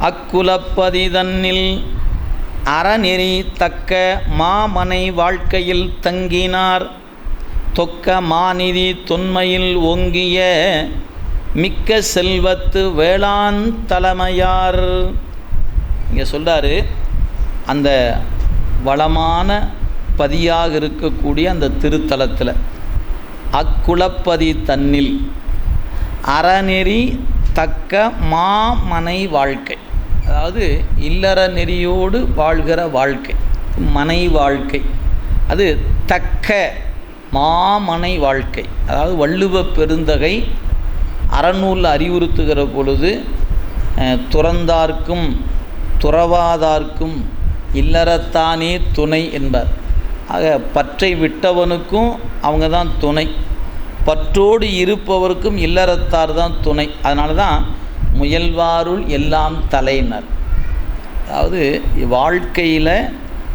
அக்குலப்பதி தன்னில் அறநெறி தக்க மாமனை வாழ்க்கையில் தங்கினார். தொக்க மாநிதி தொன்மையில் ஓங்கிய மிக்க செல்வத்து வேளாண் தலைமையார். இங்கே சொல்கிறாரு அந்த வளமான பதியாக இருக்கக்கூடிய அந்த திருத்தலத்தில். அக்குலப்பதி தன்னில் அறநெறி தக்க மாமனை வாழ்க்கை. அதாவது இல்லற நெறியோடு வாழ்கிற வாழ்க்கை மனை வாழ்க்கை. அது தக்க மாமனை வாழ்க்கை. அதாவது வள்ளுவ பெருந்தகை அறநூல் அறிவுறுத்துகிற பொழுது துறந்தார்க்கும் துறவாதார்க்கும் இல்லறத்தானே துணை என்பார். ஆக பற்றை விட்டவனுக்கும் அவங்க தான் துணை. பற்றோடு இருப்பவருக்கும் இல்லறத்தார் தான் துணை. அதனால தான் முயல்வாருள் எல்லாம் தலையினர் அதாவது வாழ்க்கையில்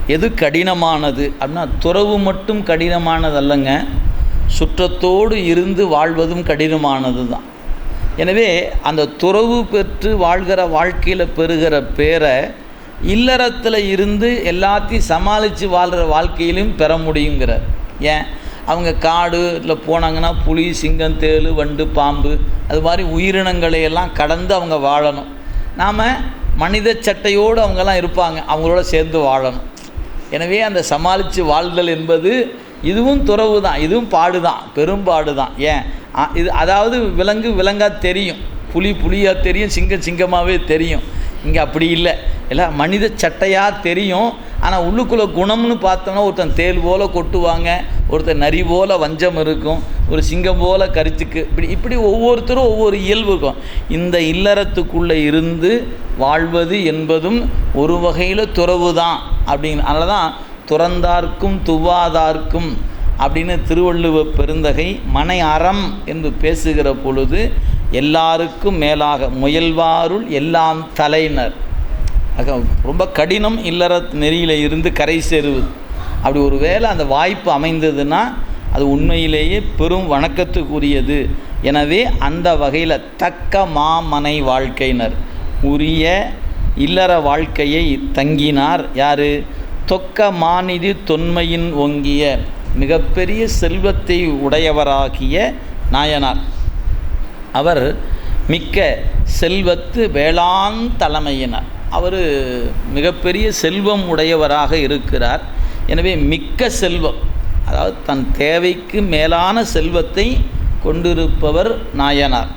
எது கடினமானது அப்படின்னா துறவு மட்டும் கடினமானது அல்லங்க சுற்றத்தோடு இருந்து வாழ்வதும் கடினமானது தான் எனவே அந்த துறவு பெற்று வாழ்கிற வாழ்க்கையில் பெறுகிற பேரை இல்லறத்தில் இருந்து எல்லாத்தையும் சமாளித்து வாழ்கிற வாழ்க்கையிலும் பெற முடியுங்கிறார். ஏன்? அவங்க காடு இல்லை போனாங்கன்னா புலி சிங்கம் தேள் வண்டு பாம்பு அது மாதிரி உயிரினங்களை எல்லாம் கடந்து அவங்க வாழணும். நாம் மனித சட்டையோடு அவங்கெல்லாம் இருப்பாங்க. அவங்களோட சேர்ந்து வாழணும். எனவே அந்த சமாளித்து வாழ்தல் என்பது இதுவும் துறவு தான். இதுவும் பாடு தான் பெரும்பாடு தான் ஏன் இது அதாவது விலங்கு விலங்காக தெரியும். புலி புலியாக தெரியும். சிங்கம் சிங்கமாகவே தெரியும். இங்கே அப்படி இல்லை. எல்லாம் மனித சட்டையாக தெரியும். ஆனால் உள்ளுக்குள்ளே குணம்னு பார்த்தோம்னா ஒருத்தன் தேல் போல் கொட்டுவாங்க ஒருத்தன் நரி போல் வஞ்சம் இருக்கும் ஒரு சிங்கம் போல் கருத்துக்கு இப்படி இப்படி ஒவ்வொருத்தரும் ஒவ்வொரு இயல்பு இருக்கும். இந்த இல்லறத்துக்குள்ளே இருந்து வாழ்வது என்பதும் ஒரு வகையில் துறவு தான் அப்படிங்கிற அதனால தான் துறந்தார்க்கும் துவாதார்க்கும் அப்படின்னு திருவள்ளுவ பெருந்தகை மனை அறம் என்று பேசுகிற பொழுது எல்லாருக்கும் மேலாக முயல்வாருள் எல்லாம் தலையினர். ரொம்ப கடினம் இல்லற நெறியில் இருந்து கரை சேருவது அப்படி ஒரு வேளை அந்த வாய்ப்பு அமைந்ததுன்னா அது உண்மையிலேயே பெரும் வணக்கத்துக்குரியது. எனவே அந்த வகையில் தக்க மாமனை வாழ்க்கையினர். உரிய இல்லற வாழ்க்கையை தங்கினார் யார்? தொக்க மாநிதி தொன்மையின் ஓங்கிய மிகப்பெரிய செல்வத்தை உடையவராகிய நாயனார். அவர் மிக்க செல்வத்து வேளாண் தலைமையினர். அவர் மிகப்பெரிய செல்வம் உடையவராக இருக்கிறார். எனவே மிக்க செல்வம் அதாவது தன் தேவைக்கு மேலான செல்வத்தை கொண்டிருப்பவர் நாயனார்.